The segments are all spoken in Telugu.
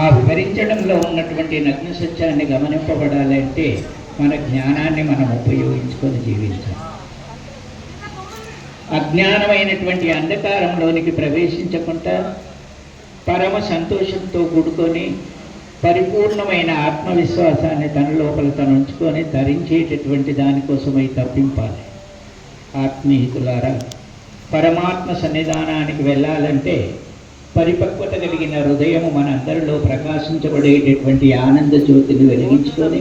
ఆ వివరించడంలో ఉన్నటువంటి నగ్న సత్యాన్ని గమనింపబడాలంటే మన జ్ఞానాన్ని మనం ఉపయోగించుకొని జీవించాలి. అజ్ఞానమైనటువంటి అంధకారంలోనికి ప్రవేశించకుండా పరమ సంతోషంతో కూడుకొని పరిపూర్ణమైన ఆత్మవిశ్వాసాన్ని తన లోపల తను ఉంచుకొని ధరించేటటువంటి దానికోసమై తప్పింపాలి. ఆత్మీయులారా పరమాత్మ సన్నిధానానికి వెళ్ళాలంటే పరిపక్వత కలిగిన హృదయము మనందరిలో ప్రకాశించబడేటటువంటి ఆనంద జ్యోతిని వెలిగించుకొని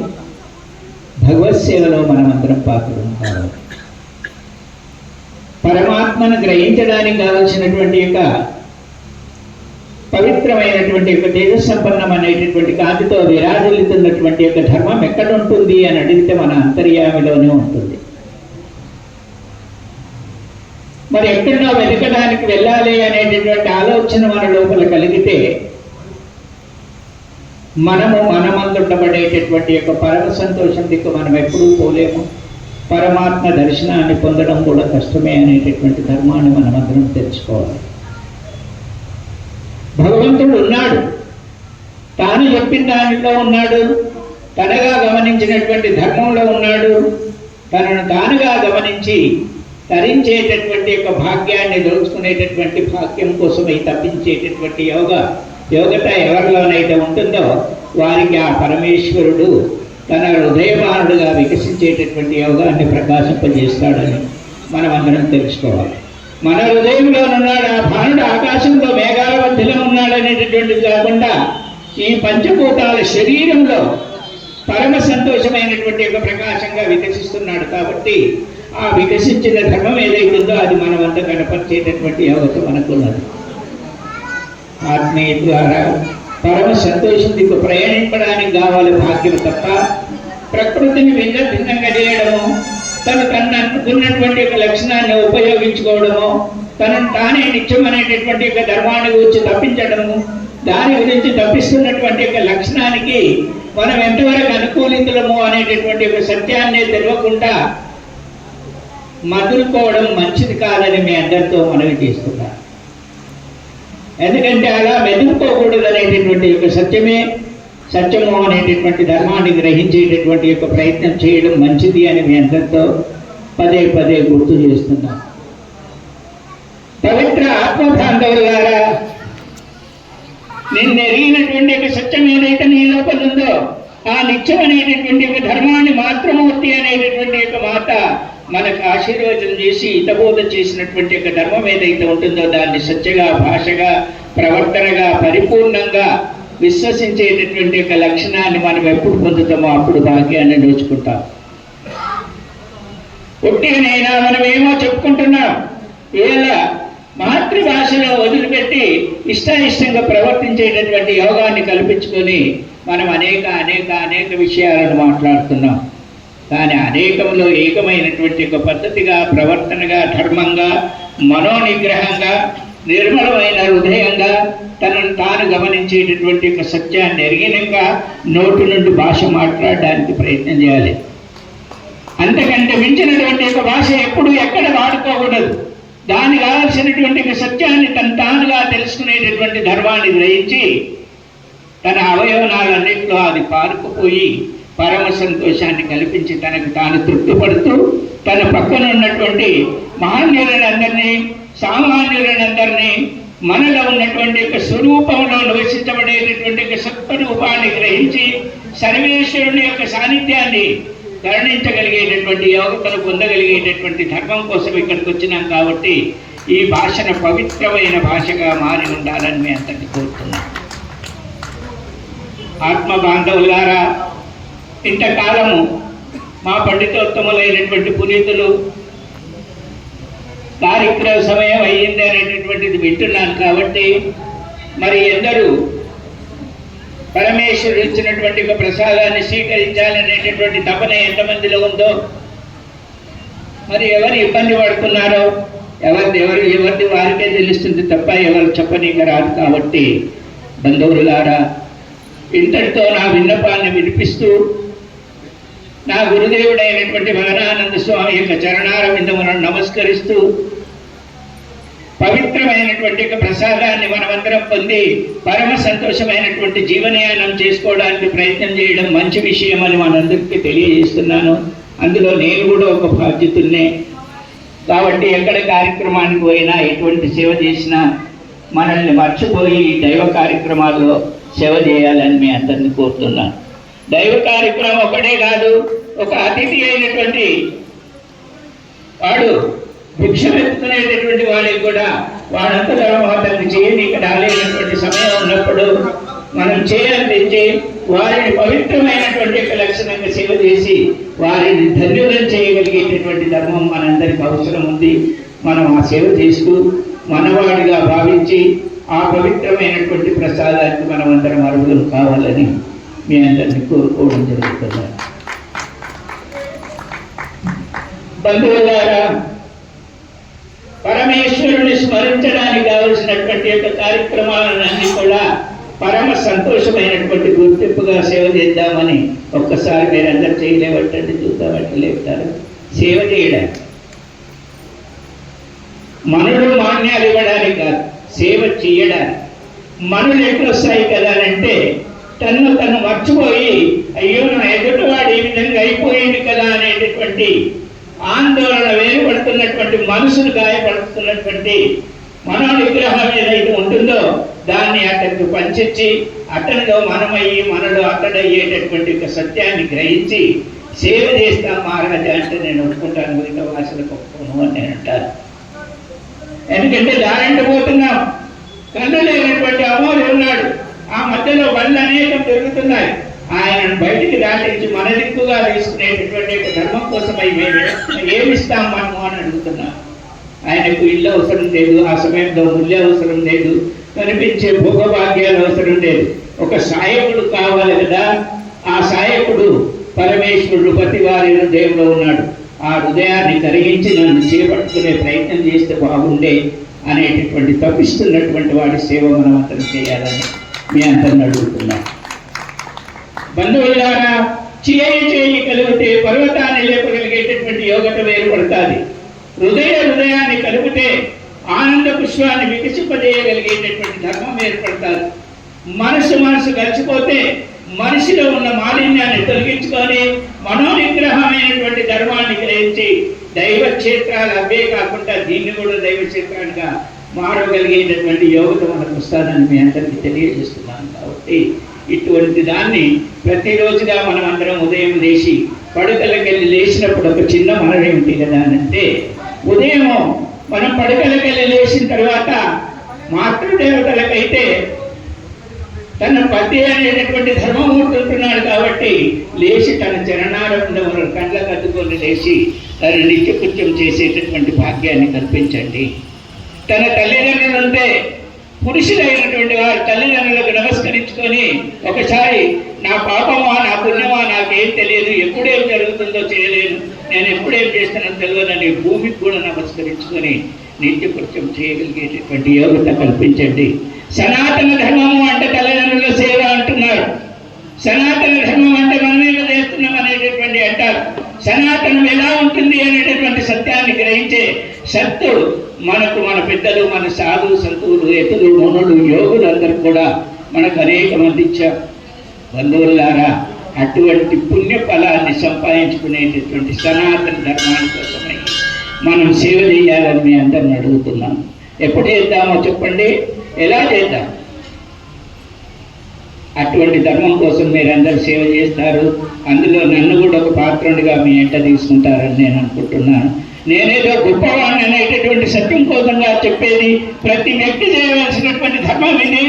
భగవత్ సేవలో మనమందరం పాత్రలు పరమాత్మను గ్రహించడానికి కావలసినటువంటి యొక్క పవిత్రమైనటువంటి యొక్క తేజసంపన్నం అనేటటువంటి కాంతితో విరాజిల్లుతున్నటువంటి యొక్క ధర్మం ఎక్కడ ఉంటుంది అని అడిగితే మన అంతర్యామిలోనే ఉంటుంది. మరి ఎక్కడో వెతకడానికి వెళ్ళాలి అనేటటువంటి ఆలోచన మన లోపల కలిగితే మనము మనమందుండబడేటటువంటి యొక్క పరమ సంతోషం దిక్కు మనం ఎప్పుడూ పోలేము. పరమాత్మ దర్శనాన్ని పొందడం కూడా కష్టమే అనేటటువంటి ధర్మాన్ని మనమందరం తెలుసుకోవాలి. భగవంతుడు ఉన్నాడు. తాను చెప్పిన దానిలో ఉన్నాడు. తనగా గమనించినటువంటి ధర్మంలో ఉన్నాడు. తనను తానుగా గమనించి తరించేటటువంటి యొక్క భాగ్యాన్ని దోచుకునేటటువంటి భాగ్యం కోసమై తప్పించేటటువంటి యోగ యోగత ఎవరిలోనైతే ఉంటుందో వారికి ఆ పరమేశ్వరుడు తన హృదయమానుడుగా వికసించేటటువంటి యోగాన్ని ప్రకాశింపజేస్తాడని మనం అందరం తెలుసుకోవాలి. మన హృదయంలో ఉన్నాడు ఆ భానుడు ఆకాశంలో మేఘాల మధ్యలో ఉన్నాడు అనేటటువంటిది కాకుండా ఈ పంచభూతాల శరీరంలో పరమ సంతోషమైనటువంటి ఒక ప్రకాశంగా వికసిస్తున్నాడు కాబట్టి ఆ వికసించిన ధర్మం ఏదైతుందో అది మనం వద్ద కనపరిచేటటువంటి యోగత మనకున్నది. ఆత్మీయ ద్వారా పరమ సంతోషం దిక్కు ప్రయాణించడానికి కావాలి భాగ్యం తప్ప ప్రకృతిని భిన్న భిన్నంగా చేయడము తను తను అనుకున్నటువంటి యొక్క లక్షణాన్ని ఉపయోగించుకోవడము తనను తానే నిత్యం అనేటటువంటి యొక్క ధర్మాన్ని గురించి తప్పించడము దాని గురించి తప్పిస్తున్నటువంటి యొక్క లక్షణానికి మనం ఎంతవరకు అనుకూలితులము అనేటటువంటి ఒక సత్యాన్ని తెలియకుండా మదులుకోవడం మంచిది కాదని మీ అందరితో మనవి చేస్తున్నా. ఎందుకంటే అలా మెదులుకోకూడదు అనేటటువంటి యొక్క సత్యమే సత్యము అనేటటువంటి ధర్మాన్ని గ్రహించేటటువంటి యొక్క ప్రయత్నం చేయడం మంచిది అని మీ అందరితో పదే పదే గుర్తు చేస్తున్నా. పవిత్ర ఆత్మభాంధవులారా నిన్ను ఎరిగినటువంటి యొక్క సత్యం ఏదైతే నీ లోపల ఉందో ఆ నిత్యం అనేటటువంటి యొక్క ధర్మాన్ని మాతృమూర్తి అనేటటువంటి యొక్క మాట మనకు ఆశీర్వచనం చేసి హితబోధ చేసినటువంటి యొక్క ధర్మం ఏదైతే ఉంటుందో దాన్ని సత్యగా భాషగా ప్రవర్తనగా పరిపూర్ణంగా విశ్వసించేటటువంటి యొక్క లక్షణాన్ని మనం ఎప్పుడు పొందుతామో అప్పుడు భాగ్యాన్ని నోచుకుంటాం. పుట్టినైనా మనం ఏమో చెప్పుకుంటున్నాం. వీళ్ళ మాతృభాషలో వదిలిపెట్టి ఇష్టాయిష్టంగా ప్రవర్తించేటటువంటి యోగాన్ని కల్పించుకొని మనం అనేక అనేక అనేక విషయాలను మాట్లాడుతున్నాం. కానీ అనేకంలో ఏకమైనటువంటి ఒక పద్ధతిగా ప్రవర్తనగా ధర్మంగా మనోనిగ్రహంగా నిర్మలమైన హృదయంగా తనను తాను గమనించేటటువంటి ఒక సత్యాన్ని ఎరిగినాక నోటి నుండి భాష మాట్లాడడానికి ప్రయత్నం చేయాలి. అంతకంటే మించినటువంటి ఒక భాష ఎప్పుడు ఎక్కడ వాడుకోకూడదు. దానికి కావాల్సినటువంటి ఒక సత్యాన్ని తను తానుగా తెలుసుకునేటటువంటి ధర్మాన్ని గ్రహించి తన అవయవనాలన్నింటిలో అది పారుకుపోయి పరమ సంతోషాన్ని కల్పించి తనకు తాను తృప్తిపడుతూ తన పక్కన ఉన్నటువంటి మహాన్యులనందరినీ సామాన్యులనందరినీ మనలో ఉన్నటువంటి యొక్క స్వరూపంలో నివసించబడేటటువంటి యొక్క సత్వరూపాన్ని గ్రహించి సర్వేశ్వరుని యొక్క సాన్నిధ్యాన్ని గరణించగలిగేటటువంటి యోగతను పొందగలిగేటటువంటి ధర్మం కోసం ఇక్కడికి వచ్చినాం కాబట్టి ఈ భాషను పవిత్రమైన భాషగా మారి ఉండాలని మీ అంతటి కోరుతున్నాను ఆత్మ బాంధవులారా ఇంతకాలము మా పండితోత్తములైనటువంటి పునీతులు కార్యక్రమ సమయం అయ్యింది అనేటటువంటిది వింటున్నాను కాబట్టి మరి ఎందరూ పరమేశ్వరుడు ఇచ్చినటువంటి ఒక ప్రసాదాన్ని స్వీకరించాలనేటటువంటి తపన ఎంతమందిలో ఉందో మరి ఎవరు ఇబ్బంది పడుతున్నారో ఎవరిది ఎవరు ఎవరిది వారికే తెలుస్తుంది తప్ప ఎవరు చెప్పనీక రాదు కాబట్టి బంధువులారా ఇంతటితో నా విన్నపాన్ని వినిపిస్తూ నా గురుదేవుడైనటువంటి భగనానంద స్వామి యొక్క చరణారవిందములను నమస్కరిస్తూ పవిత్రమైనటువంటి ఒక ప్రసాదాన్ని మనమందరం పొంది పరమ సంతోషమైనటువంటి జీవనయానం చేసుకోవడానికి ప్రయత్నం చేయడం మంచి విషయం అని మనందరికీ తెలియజేస్తున్నాను. అందులో నేను కూడా ఒక బాధ్యతున్నే. కాబట్టి ఎక్కడ కార్యక్రమానికి పోయినా ఎటువంటి సేవ చేసినా మనల్ని మర్చిపోయి దైవ కార్యక్రమాల్లో సేవ చేయాలని మీ అందరిని కోరుతున్నాను. దైవ కార్యక్రమం ఒకటే కాదు ఒక అతిథి అయినటువంటి వాడు భిక్షమెత్తుకునేటటువంటి వాడికి కూడా వాడంతలో అతనికి చేయని ఇక్కడ రాలేనటువంటి సమయం ఉన్నప్పుడు మనం చేయాలంటే వారిని పవిత్రమైనటువంటి ఒక లక్షణంగా సేవ చేసి వారిని ధన్యులను చేయగలిగేటటువంటి ధర్మం మనందరికి అవసరం ఉంది. మనం ఆ సేవ చేస్తూ మనవాడిగా భావించి ఆ పవిత్రమైనటువంటి ప్రసాదానికి మనం అందరం అర్హులం కావాలని మీ అందరినీ కోరుకోవడం జరుగుతుంది బంధువులారా పరమేశ్వరుని స్మరించడానికి కావలసినటువంటి యొక్క కార్యక్రమాలన్నీ కూడా పరమ సంతోషమైనటువంటి గుర్తింపుగా సేవ చేద్దామని ఒక్కసారి మీరు అందరు చేయలేవట్టండి చూద్దామంటే లేపుతారు. సేవ చేయడానికి మనుడు మాన్యాలు ఇవ్వడానికి కాదు సేవ చేయడానికి మనులు ఎప్పుడు వస్తాయి కదా అంటే తను తను మర్చిపోయి అయ్యో నా ఎదుటివాడు ఈ విధంగా అయిపోయింది కదా అనేటటువంటి ఆందోళన వేరుపడుతున్నటువంటి మనసును గాయపడుతున్నటువంటి మనో నిగ్రహం ఏదైతే ఉంటుందో దాన్ని అతనికి పంచించి అతనిలో మనమయ్యి మనలో అతడయ్యేటటువంటి ఒక సత్యాన్ని గ్రహించి సేవ చేస్తాం మహారాజా అంటే నేను ఒప్పుకుంటాను మిగతా భాషలకు ఒప్పుకోను అని నేను అంటాను. ఎందుకంటే దారంట పోతున్నాం కన్ను లేనటువంటి ఉన్నాడు. ఆ మధ్యలో వల్ల అనేకం పెరుగుతున్నాయి. ఆయనను బయటికి దాటించి మన దిక్కుగా తీసుకునేటటువంటి ధర్మం కోసమై మేము ఏమిస్తాం మనము అని అడుగుతున్నాం ఆయనకు ఇల్లు అవసరం లేదు ఆ సమయంలో ముల్య అవసరం లేదు కనిపించే భోగభాగ్యాలు అవసరం లేదు. ఒక సాయకుడు కావాలి కదా. ఆ సాయకుడు పరమేశ్వరుడు ప్రతి వారి హృదయంలో ఉన్నాడు. ఆ హృదయాన్ని కరిగించి నన్ను చేపట్టుకునే ప్రయత్నం చేస్తే బాగుండే అనేటటువంటి తప్పిస్తున్నటువంటి వాడి సేవ మనం అతను చేయాలని మీ అందరిని అడుగుతున్నాం. బంధువులారా చేయి చేయి కలిగితే పర్వతాన్ని లేపగలిగేటటువంటి యోగత వేరుపడుతుంది హృదయ హృదయాన్ని కలిపితే ఆనంద పుష్పాన్ని వికసింపజేయగలిగేటటువంటి ధర్మం ఏర్పడతారు మనసు మనసు కలిసిపోతే మనిషిలో ఉన్న మాలిన్యాన్ని తొలగించుకొని మనోనిగ్రహమైనటువంటి ధర్మాన్ని గ్రహించి దైవ క్షేత్రాలు అవే కాకుండా దీన్ని కూడా దైవ క్షేత్రాలుగా మారగలిగేటటువంటి యోగత మనకు వస్తుందని మీ అందరికీ తెలియజేస్తున్నాను కాబట్టి ఇటువంటి దాన్ని ప్రతిరోజుగా మనం అందరం ఉదయం లేచి పడకలకెళ్ళి లేచినప్పుడు ఒక చిన్న మనవి ఏమిటి కదా అని అంటే ఉదయం మనం పడకలకెళ్ళి లేచిన తర్వాత మాతృదేవతలకైతే తన పతి అనేటటువంటి ధర్మమూర్తి ఉంటున్నాడు కాబట్టి లేచి తన చరణారంభం కళ్ళ అద్దుకొని లేచి తన నిత్యకృత్యం చేసేటటువంటి భాగ్యాన్ని కల్పించండి. తన తల్లిదండ్రులు ఉంటే పురుషులైనటువంటి వారి తల్లిదండ్రులకు నమస్కరించుకొని ఒకసారి నా పాపమా నా పుణ్యమా నాకేం తెలియదు ఎప్పుడేం జరుగుతుందో చేయలేను నేను ఎప్పుడేం చేస్తానో తెలియదని భూమికి కూడా నమస్కరించుకొని నిత్యకృత్యం చేయగలిగేటటువంటి యోగ్యత కల్పించండి. సనాతన ధర్మము అంటే తల్లిదండ్రుల సేవ అంటున్నారు. సనాతన ధర్మం అంటే మనమే చేస్తున్నాం అనేటటువంటి అంటారు. సనాతనం ఎలా ఉంటుంది అనేటటువంటి సత్యాన్ని గ్రహించే సత్తుడు మనకు మన పెద్దలు మన సాధు సంతువులు ఎతులు మునులు యోగులు అందరూ కూడా మనకు అనేక మంది ఇచ్చారు. బంధువులారా అటువంటి పుణ్య ఫలాన్ని సంపాదించుకునేటటువంటి సనాతన ధర్మాని కోసమై మనం సేవ చేయాలని మీ అందరిని అడుగుతున్నాం ఎప్పుడు చేద్దామో చెప్పండి. ఎలా చేద్దాం? అటువంటి ధర్మం కోసం మీరందరూ సేవ చేస్తారు. అందులో నన్ను కూడా ఒక పాత్రుడిగా మీ ఎంట తీసుకుంటారని నేను అనుకుంటున్నాను. నేనేదో గొప్పవాడిని అనేటటువంటి సత్యం కోసంగా చెప్పేది. ప్రతి వ్యక్తి చేయవలసినటువంటి ధర్మం ఇది.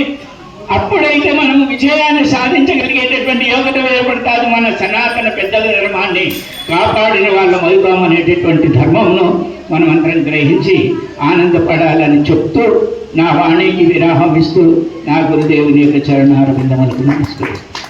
అప్పుడైతే మనం విజయాన్ని సాధించగలిగేటటువంటి యోగ్యత ఏర్పడతాది మన సనాతన పెద్దల ధర్మాన్ని. కాపాడిన వాళ్ళ మధురాం అనేటటువంటి ధర్మంను మనం అందరం గ్రహించి ఆనందపడాలని చెప్తూ నా వాణికి విరాహం ఇస్తూ నా గురుదేవుని యొక్క చరణారవిందములకు నమస్కరిస్తాను